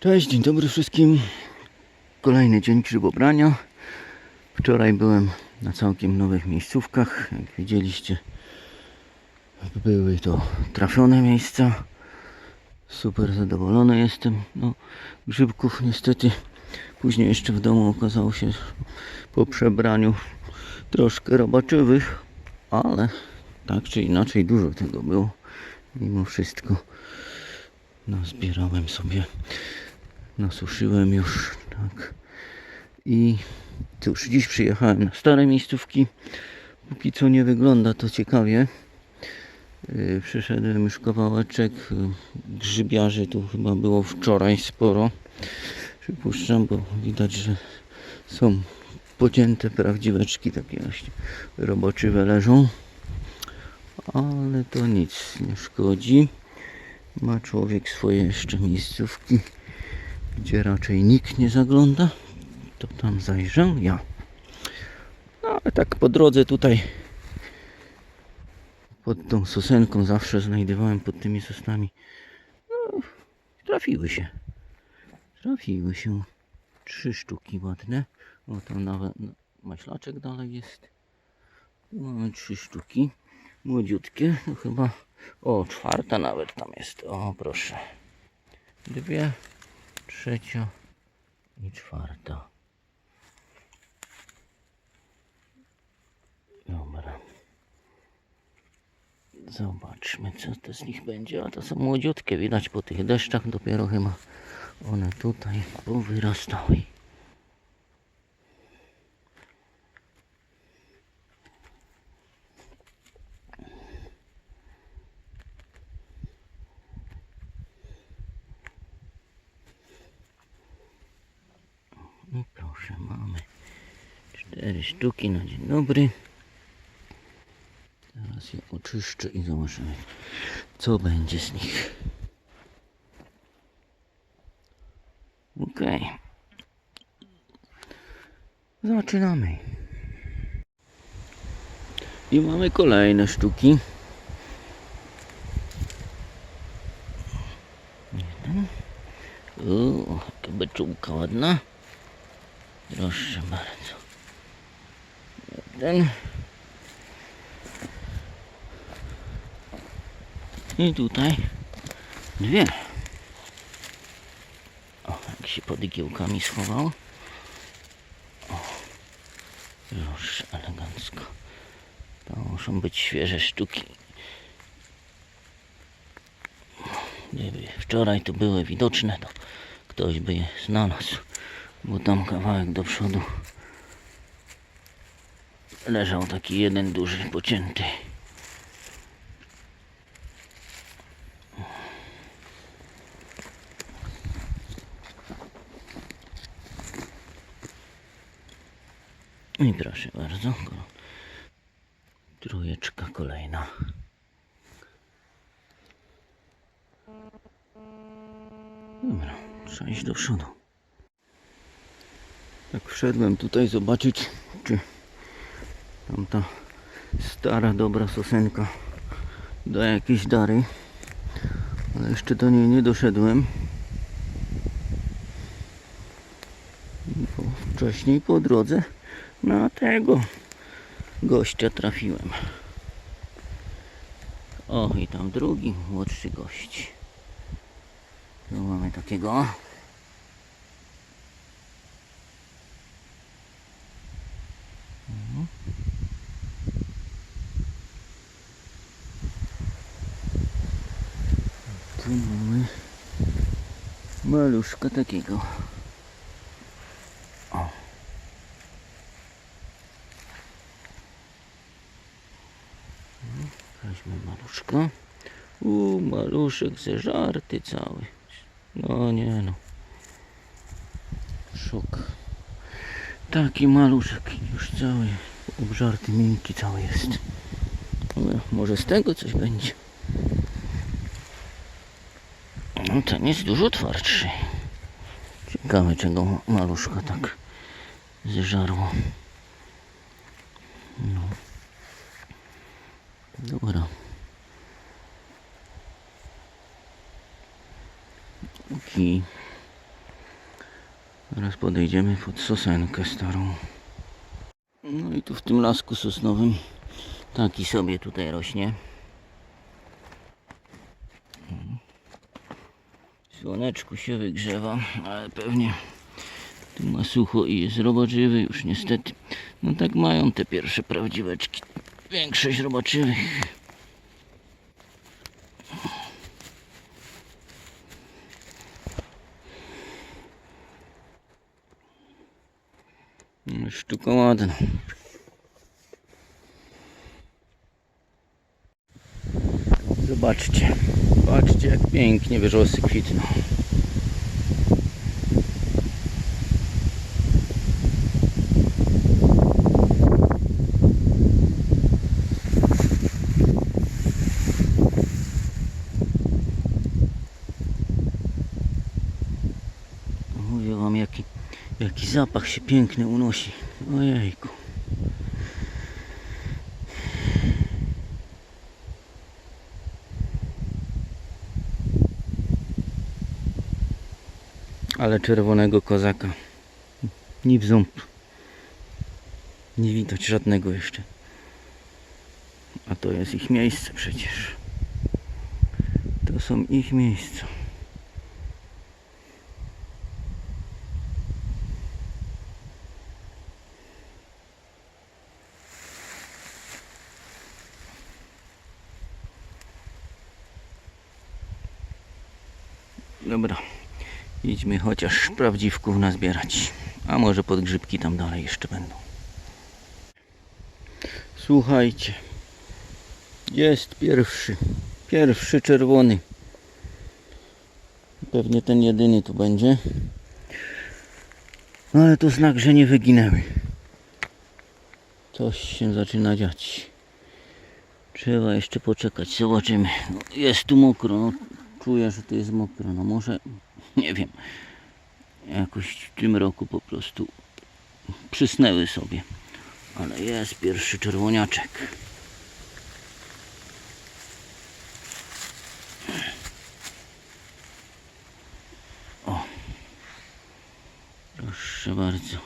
Cześć, dzień dobry wszystkim. Kolejny dzień grzybobrania. Wczoraj byłem na całkiem nowych miejscówkach. Jak widzieliście, były to trafione miejsca. Super zadowolony jestem. No, grzybków niestety później jeszcze w domu okazało się po przebraniu troszkę robaczywych, ale tak czy inaczej dużo tego było. Mimo wszystko nazbierałem sobie, nasuszyłem już, tak. I cóż, dziś przyjechałem na stare miejscówki. Póki co nie wygląda to ciekawie. Yy, Przyszedłem już kawałeczek. Grzybiarzy tu chyba było wczoraj sporo. Przypuszczam, bo widać, że są pocięte prawdziweczki, takie właśnie roboczywe leżą. Ale to nic nie szkodzi. Ma człowiek swoje jeszcze miejscówki, gdzie raczej nikt nie zagląda. To tam zajrzę ja. No ale tak po drodze tutaj pod tą sosenką zawsze znajdowałem pod tymi sosnami. No, trafiły się. Trafiły się trzy sztuki ładne. O tam nawet no, maślaczek dalej jest. Tu mamy trzy sztuki. Młodziutkie. To chyba o, czwarta nawet tam jest. O, proszę. Dwie, trzecia i czwarta. Dobra. Zobaczmy, co to z nich będzie. A to są młodziutkie, widać po tych deszczach dopiero chyba one tutaj powyrastały. No proszę, mamy cztery sztuki na dzień dobry. Teraz je oczyszczę i zobaczymy, co będzie z nich. Okej. Zaczynamy. I mamy kolejne sztuki. O, jaka beczułka ładna. Proszę bardzo. I tutaj dwie. O, jak się pod igiełkami schował. O, proszę, elegancko. To muszą być świeże sztuki. Gdyby wczoraj tu były widoczne, to ktoś by je znalazł bo tam kawałek do przodu leżał taki jeden duży pocięty. I proszę bardzo, trójeczka kolejna. Dobra, trzeba iść do przodu. Tak wszedłem tutaj zobaczyć, czy tamta stara, dobra sosenka da jakieś dary. Ale jeszcze do niej nie doszedłem. Bo wcześniej po drodze na tego gościa trafiłem. O, i tam drugi młodszy gość. Tu mamy takiego. Tu mamy maluszka takiego. O. Weźmy maluszka. U, maluszek ze żarty cały. No nie no. Szok. Taki maluszek już cały obżarty, miękki cały jest. Może z tego coś będzie. No ten jest dużo twardszy. Ciekawe czego maluszka tak zżarło. No. Dobra. Taki Teraz podejdziemy pod sosenkę starą. No i tu w tym lasku sosnowym taki sobie tutaj rośnie. Słoneczku się wygrzewa, ale pewnie tu ma sucho i jest robaczywy już niestety. No tak mają te pierwsze prawdziweczki. Większość robaczywych. No, Sztuka ładna. Zobaczcie. Patrzcie jak pięknie wyrzosy kwitną. Mówię wam jaki, jaki zapach się piękny unosi. Ojejku. Ale czerwonego kozaka. Ni w ząb. Nie widać żadnego jeszcze. A to jest ich miejsce przecież. To są ich miejsca. Dobra. Idźmy chociaż prawdziwków nazbierać. A może podgrzybki tam dalej jeszcze będą. Słuchajcie. Jest pierwszy. Pierwszy czerwony. Pewnie ten jedyny tu będzie. No ale to znak, że nie wyginęły. Coś się zaczyna dziać. Trzeba jeszcze poczekać, zobaczymy. No, jest tu mokro, no, czuję, że to jest mokro. No może, nie wiem, jakoś w tym roku po prostu przysnęły sobie. Ale jest pierwszy czerwoniaczek. O, proszę bardzo.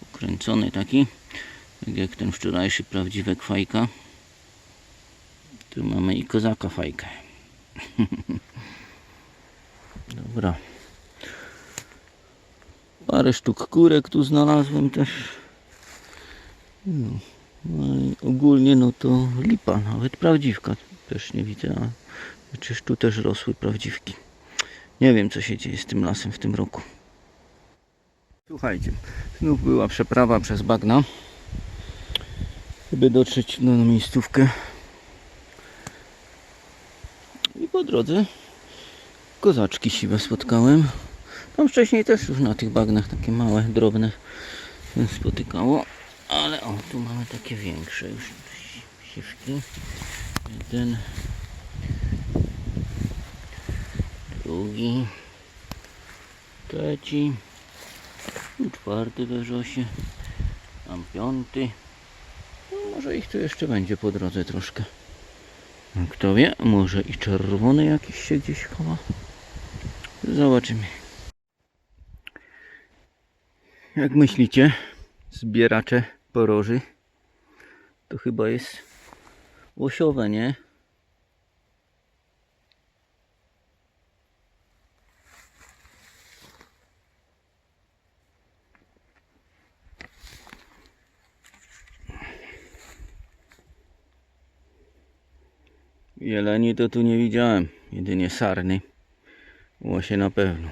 Pokręcony taki, tak jak ten wczorajszy prawdziwy kwajka. Tu mamy i kozaka fajkę. Dobra. Parę sztuk kurek tu znalazłem też. No, no ogólnie no to lipa, nawet prawdziwka też nie widzę, a przecież tu też rosły prawdziwki. Nie wiem co się dzieje z tym lasem w tym roku. Słuchajcie, znów była przeprawa przez bagna, żeby dotrzeć na miejscówkę. I po drodze kozaczki siwe spotkałem. Tam wcześniej też już na tych bagnach takie małe, drobne spotykało. Ale o, tu mamy takie większe już siwki. Jeden. Drugi. Trzeci. Czwarty we wrzosie. Tam piąty. No, może ich tu jeszcze będzie po drodze troszkę. No, Kto wie, może i czerwony jakiś się gdzieś chowa. Zobaczymy. Jak myślicie, zbieracze poroży? To chyba jest łosiowe, nie? Jeleni to tu nie widziałem, jedynie sarny. Łosie na pewno.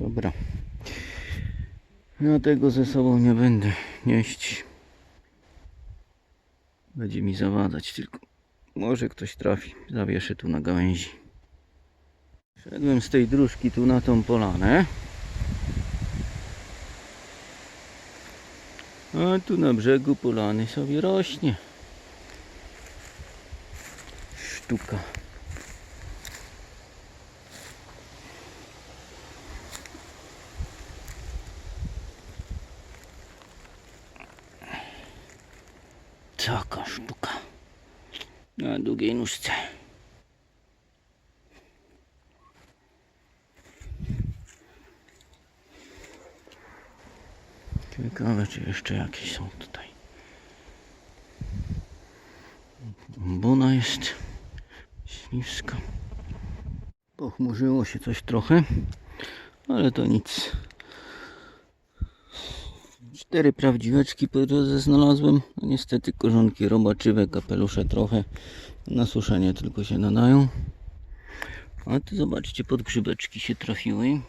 Dobra. Ja tego ze sobą nie będę nieść. Będzie mi zawadzać, tylko może ktoś trafi. Zawieszę tu na gałęzi. Szedłem z tej dróżki tu na tą polanę. A tu na brzegu polany sobie rośnie. Sztuka. Taka sztuka. Nóżce. Ciekawe, czy jeszcze jakieś są tutaj. Bona jest śliwska. Pochmurzyło się coś trochę, ale to nic. Cztery prawdziweczki po drodze znalazłem. No niestety korzonki robaczywe, kapelusze trochę na suszenie tylko się nadają. A tu zobaczcie, podgrzybeczki się trafiły.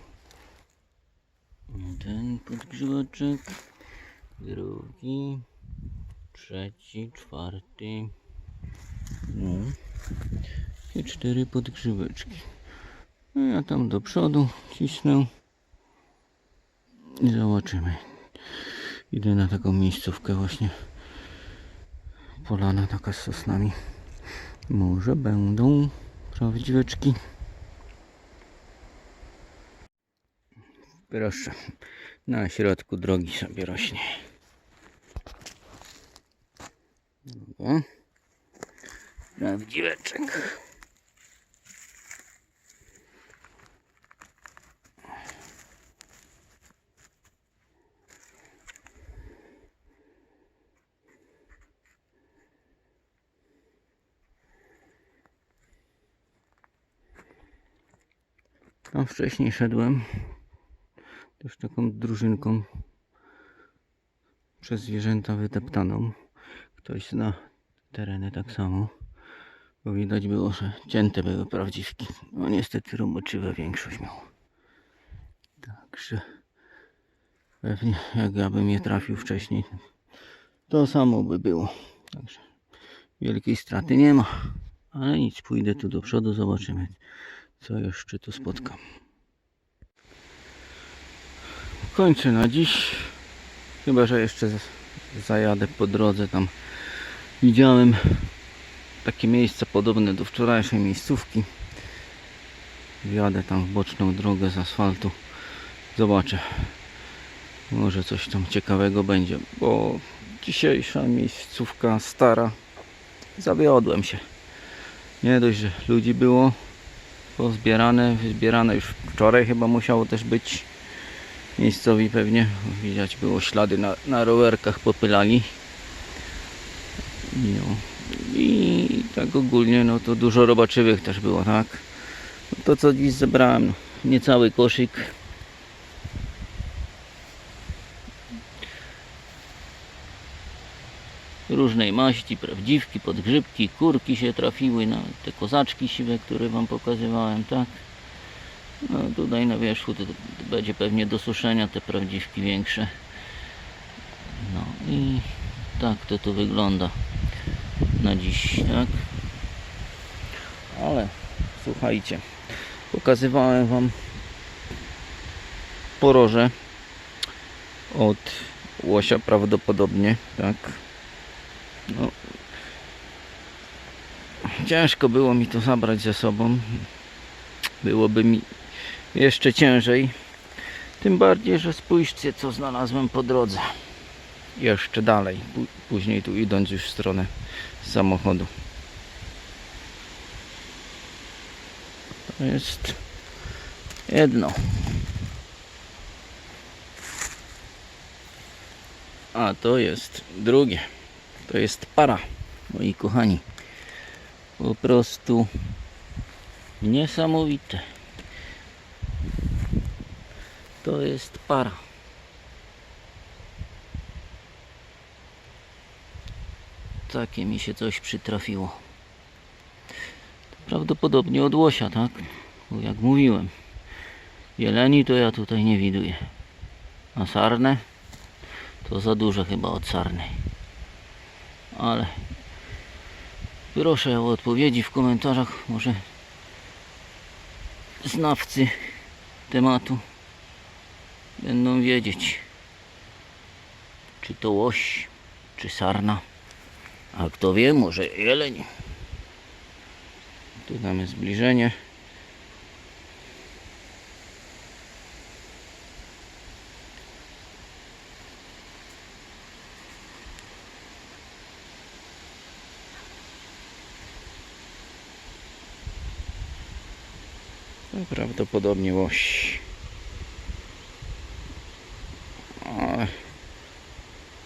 Ten podgrzybeczek, drugi, trzeci, czwarty. No. I cztery podgrzybeczki. No ja tam do przodu cisnę i zobaczymy. Idę na taką miejscówkę właśnie. Polana taka z sosnami. Może będą prawdziweczki. Proszę, na środku drogi sobie rośnie. Prawdziweczek. Tam wcześniej szedłem też taką drużynką przez zwierzęta wydeptaną. Ktoś zna tereny tak samo. Bo widać było, że cięte były prawdziwki. No niestety roboczywe większość miał. Także pewnie jak ja bym je trafił wcześniej, to samo by było. Także wielkiej straty nie ma. Ale nic, pójdę tu do przodu, zobaczymy co jeszcze tu spotkam. Kończę na dziś. Chyba, że jeszcze zajadę po drodze tam. Widziałem takie miejsca podobne do wczorajszej miejscówki. Wjadę tam w boczną drogę z asfaltu. Zobaczę. Może coś tam ciekawego będzie, bo dzisiejsza miejscówka stara. Zawiodłem się. Nie dość, że ludzi było pozbierane, wyzbierane. Już wczoraj chyba musiało też być miejscowi pewnie. Widać było ślady na, na rowerkach popylali. No. i tak ogólnie no to dużo robaczywych też było tak? No to co dziś zebrałem? No, niecały koszyk różnej maści, prawdziwki, podgrzybki, kurki się trafiły, no, te kozaczki siwe, które Wam pokazywałem, tak? No tutaj na wierzchu to będzie pewnie do suszenia te prawdziwki większe. No i tak to tu wygląda na dziś, tak? Ale słuchajcie, pokazywałem Wam poroże od łosia prawdopodobnie, tak? No, ciężko było mi to zabrać ze sobą. Byłoby mi jeszcze ciężej. Tym bardziej, że spójrzcie co znalazłem po drodze. Jeszcze dalej, pó- później tu idąc już w stronę samochodu. To jest jedno. A to jest drugie. To jest para, moi kochani. Po prostu niesamowite. To jest para. Takie mi się coś przytrafiło. Prawdopodobnie od łosia, tak? Bo jak mówiłem, jeleni to ja tutaj nie widuję. A sarne to za duże chyba od sarnej. Ale proszę o odpowiedzi w komentarzach. Może znawcy tematu będą wiedzieć, Czy to łoś, czy sarna. A kto wie, może jeleń. Tu damy zbliżenie. Prawdopodobnie łoś.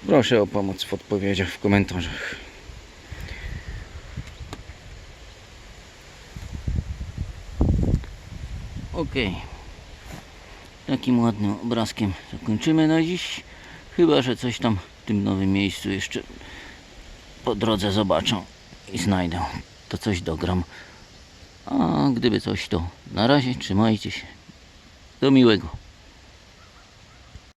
Proszę o pomoc w odpowiedziach w komentarzach. Ok. Takim ładnym obrazkiem zakończymy na dziś. Chyba, że coś tam w tym nowym miejscu jeszcze po drodze zobaczę i znajdę. To coś dogram. A gdyby coś, to na razie trzymajcie się. Do miłego.